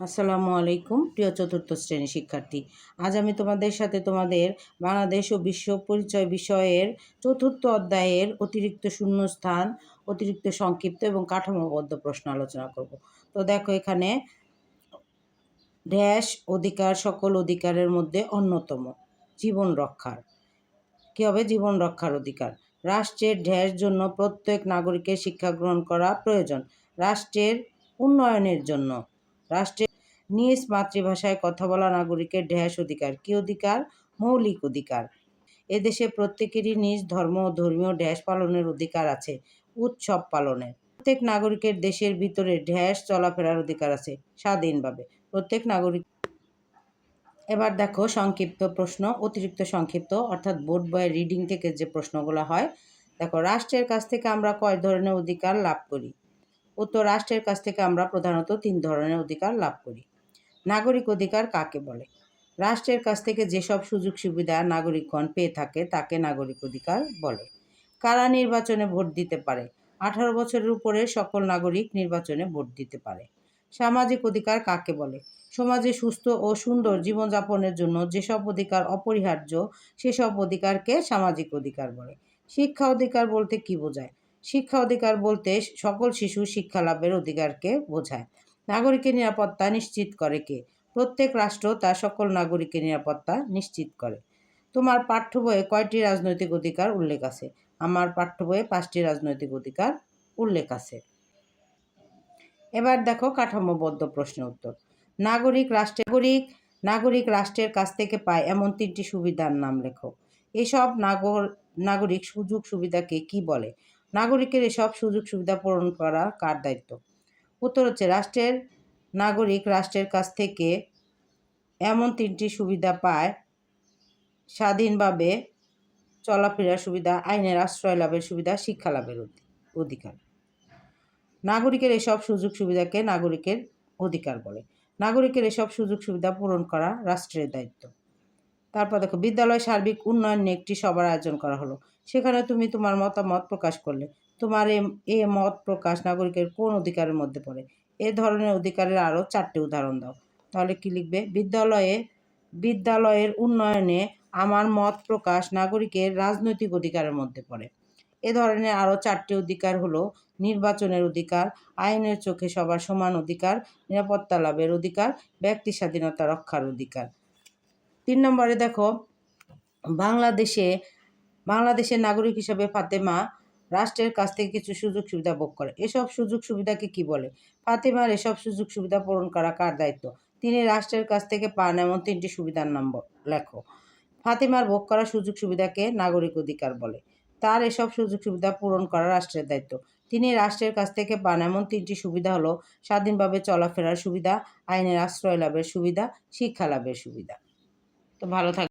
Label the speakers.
Speaker 1: আসসালামু আলাইকুম, প্রিয় চতুর্থ শ্রেণি শিক্ষার্থী। আজ আমি তোমাদের সাথে তোমাদের বাংলাদেশ ও বিশ্ব পরিচয় বিষয়ের চতুর্থ অধ্যায়ের অতিরিক্ত শূন্যস্থান, অতিরিক্ত সংক্ষিপ্ত এবং কাঠামোবদ্ধ প্রশ্ন আলোচনা করব। তো দেখো এখানে, ড্যাশ অধিকার সকল অধিকারের মধ্যে অন্যতম, জীবন রক্ষার। কী হবে? জীবন রক্ষার অধিকার। রাষ্ট্রের ড্যাশ জন্য প্রত্যেক নাগরিকের শিক্ষা গ্রহণ করা প্রয়োজন। রাষ্ট্রের উন্নয়নের জন্য রাষ্ট্রের নিজ মাতৃভাষায় কথা বলা নাগরিকের ড্যাশ অধিকার। কি অধিকার? মৌলিক অধিকার। এদেশে প্রত্যেকেরই নিজ ধর্ম ও ধর্মীয় ড্যাশ পালনের অধিকার আছে, উৎসব পালনের। প্রত্যেক নাগরিকের দেশের ভিতরে ড্যাশ চলাফেরার অধিকার আছে, স্বাধীনভাবে। প্রত্যেক নাগরিক এবার দেখো সংক্ষিপ্ত প্রশ্ন, অতিরিক্ত সংক্ষিপ্ত, অর্থাৎ বোর্ড বয়ের রিডিং থেকে যে প্রশ্নগুলো হয়। দেখো, রাষ্ট্রের কাছ থেকে আমরা কয় ধরনের অধিকার লাভ করি? উত্তর রাষ্ট্রের কাছ থেকে আমরা প্রধানত তিন ধরনের অধিকার লাভ করি। নাগরিক অধিকার কাকে বলে? রাষ্ট্রের কাছ থেকে যেসব সুযোগ সুবিধা নাগরিকগণ পেয়ে থাকে, তাকে নাগরিক অধিকার বলে। কারা নির্বাচনে ভোট দিতে পারে? আঠারো বছরের উপরে সকল নাগরিক নির্বাচনে ভোট দিতে পারে। সামাজিক অধিকার কাকে বলে? সমাজে সুস্থ ও সুন্দর জীবনযাপনের জন্য যেসব অধিকার অপরিহার্য, সেসব অধিকারকে সামাজিক অধিকার বলে। শিক্ষা অধিকার বলতে কি বোঝায়? শিক্ষা অধিকার বলতে সকল শিশু শিক্ষা লাভের অধিকারকে বোঝায়। নাগরিকের নিরাপত্তা নিশ্চিত করে কে? প্রত্যেক রাষ্ট্র তার সকল নাগরিকের নিরাপত্তা নিশ্চিত করে। তোমার পাঠ্য বইয়ে কয়টি রাজনৈতিক অধিকার উল্লেখ আছে? আমার পাঠ্য বইয়ে পাঁচটি রাজনৈতিক অধিকার উল্লেখ আছে। এবার দেখো কাঠামোবদ্ধ প্রশ্ন উত্তর। নাগরিক রাষ্ট্র, নাগরিক নাগরিক রাষ্ট্রের কাছ থেকে পায় এমন তিনটি সুবিধার নাম লেখো। এসব নাগর, নাগরিক সুযোগ সুবিধাকে কি বলে? নাগরিকের এসব সুযোগ সুবিধা পূরণ করা কার দায়িত্ব? উত্তর হচ্ছে, রাষ্ট্রের নাগরিক রাষ্ট্রের কাছ থেকে এমন তিনটি সুবিধা পায়, স্বাধীনভাবে চলাফেরার সুবিধা, আইনের আশ্রয় লাভের সুবিধা, শিক্ষা লাভের অধিকার। নাগরিকের এসব সুযোগ সুবিধাকে নাগরিকের অধিকার বলে। নাগরিকের এসব সুযোগ সুবিধা পূরণ করা রাষ্ট্রের দায়িত্ব। তারপর দেখো, বিদ্যালয় সার্বিক উন্নয়ন নিয়ে একটি সভার আয়োজন করা হলো। সেখানে তুমি তোমার মতামত প্রকাশ করলে। তোমার এ মত প্রকাশ নাগরিকের কোন অধিকারের মধ্যে পড়ে? এ ধরনের অধিকারের আরও চারটি উদাহরণ দাও। তাহলে কি লিখবে? বিদ্যালয়ে, বিদ্যালয়ের উন্নয়নে আমার মত প্রকাশ নাগরিকের রাজনৈতিক অধিকারের মধ্যে পড়ে। এ ধরনের আরও চারটি অধিকার হলো নির্বাচনের অধিকার, আইনের চোখে সবার সমান অধিকার, নিরাপত্তা লাভের অধিকার, ব্যক্তি স্বাধীনতা রক্ষার অধিকার। তিন নম্বরে দেখো, বাংলাদেশে, বাংলাদেশের নাগরিক হিসাবে ফাতেমা রাষ্ট্রের কাছ থেকে কিছু সুযোগ সুবিধা ভোগ করে। এসব সুযোগ সুবিধাকে কি বলে? ফাতেমার এসব সুযোগ সুবিধা পূরণ করা কার দায়িত্ব? তিনি রাষ্ট্রের কাছ থেকে পান এমন তিনটি সুবিধার নাম লেখো। ফাতেমার ভোগ করা সুযোগ সুবিধাকে নাগরিক অধিকার বলে। তার এসব সুযোগ সুবিধা পূরণ করা রাষ্ট্রের দায়িত্ব। তিনি রাষ্ট্রের কাছ থেকে পান এমন তিনটি সুবিধা হলো, স্বাধীনভাবে চলাফেরার সুবিধা, আইনের আশ্রয় লাভের সুবিধা শিক্ষা লাভের সুবিধা। তো ভালো থাক